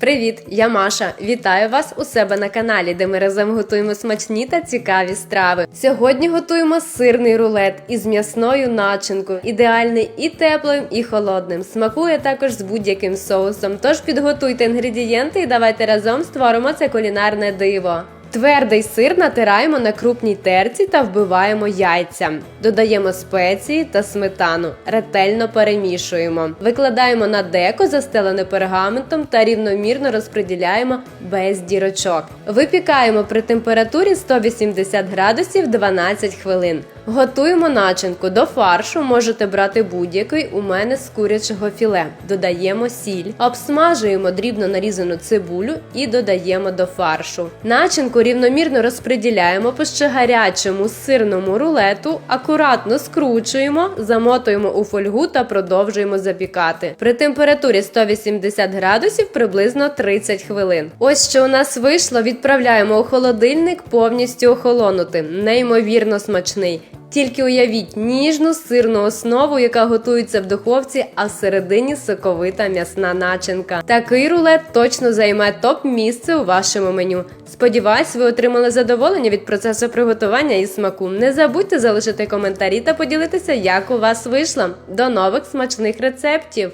Привіт, я Маша. Вітаю вас у себе на каналі, де ми разом готуємо смачні та цікаві страви. Сьогодні готуємо сирний рулет із м'ясною начинкою. Ідеальний і теплим, і холодним. Смакує також з будь-яким соусом. Тож підготуйте інгредієнти і давайте разом створимо це кулінарне диво. Твердий сир натираємо на крупній терці та вбиваємо яйця. Додаємо спеції та сметану. Ретельно перемішуємо. Викладаємо на деко, застелене пергаментом та рівномірно розподіляємо без дірочок. Випікаємо при температурі 180 градусів 12 хвилин. Готуємо начинку до фаршу. Можете брати будь-який у мене з курячого філе. Додаємо сіль, обсмажуємо дрібно нарізану цибулю і додаємо до фаршу. Начинку рівномірно розподіляємо по ще гарячому сирному рулету, акуратно скручуємо, замотуємо у фольгу та продовжуємо запікати. При температурі 180 градусів приблизно 30 хвилин. Ось що у нас вийшло. Відправляємо у холодильник повністю охолонути. Неймовірно смачний. Тільки уявіть ніжну сирну основу, яка готується в духовці, а всередині соковита м'ясна начинка. Такий рулет точно займе топ місце у вашому меню. Сподіваюсь, ви отримали задоволення від процесу приготування і смаку. Не забудьте залишити коментарі та поділитися, як у вас вийшло. До нових смачних рецептів!